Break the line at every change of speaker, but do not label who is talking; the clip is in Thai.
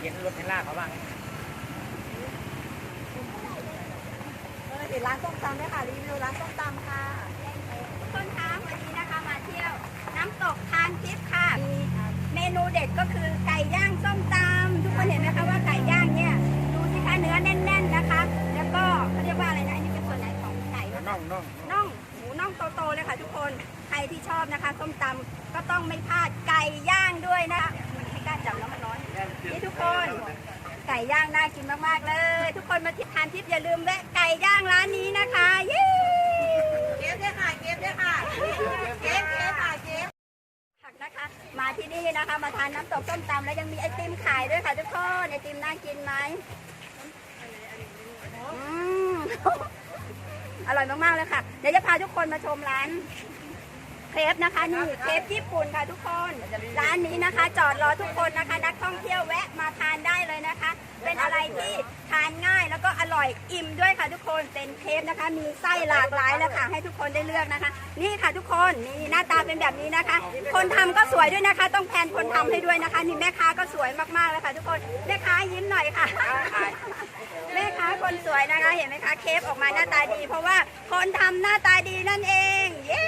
เห็นรถเห็นลากเขาบ้าง
เออเห็นร้านส้มตำด้วยค่ะรีวิวร้านส้มตำค่ะ
ทุกคนคะวันนี้นะคะมาเที่ยว น้ำตกทานทิพย์ค่ะมีเมนูเด็ดก็คือไก่ย่างส้มตำทุกคนเห็นไหมคะว่าไก่ย่างเนี่ยดูสิคะเนื้อแน่น ๆนะคะ แล้วก็เขาเรียกว่าอะไรนะอันนี้เป็นส่วนไหนของไก่นะ
น่องน่อง
น่องหมูน่องโตๆเลยค่ะ ทุกคนใครที่ชอบนะคะส้มตำก็ต้องไม่พลาดไก่ย่างด้วยนะคะไม่กล้าจับแล้วมันร้อนนี่ทุกคนไก่ ย่างน่ากินมากๆเลย ทุกคนมาที่ทานทิพย์อย่าลืมแวะไก่ย่างร้านนี้นะคะเย้
เก็บด้วยค่ะเก็บด้วยค่ะเก็บเก็บค่ะเก็บ
ผักนะคะ มาที่นี่นะคะ มาทานน้ำตกส้มตำแล้วยังมีไอติมขายด้วยค่ะทุกคนไอติมน่ากินไหมอืมอร่อยมากๆเลยค่ะเดี๋ยวจะพาทุกคนมาชมร้านเครปนะคะนี่เครปญี่ปุ่นค่ะทุกคน ร้านนี้นะคะ จอดรอทุกคนนะคะ อะไรที่ทานง่ายแล้วก็อร่อยอิ่มด้วยค่ะทุกคนเป็นเครปนะคะ มีไส้หลากหลายแล้วค่ะ ให้ทุกคนได้เลือกนะคะ นี่ค่ะทุกคนนี่หน้าตาเป็นแบบนี้นะคะ คนทำก็สวยด้วยนะคะ ต้องแพนคนทำให้ด้วยนะคะ นี่แม่ค้าก็สวยมากๆเลยค่ะทุกคนแม่ค้ายิ้มหน่อยค่ะแม่ค้าคนสวยนะคะ เห็นไหมคะเคปออกมาหน้าตาดี เพราะว่าคนทำหน้าตาดีนั่นเอง เย้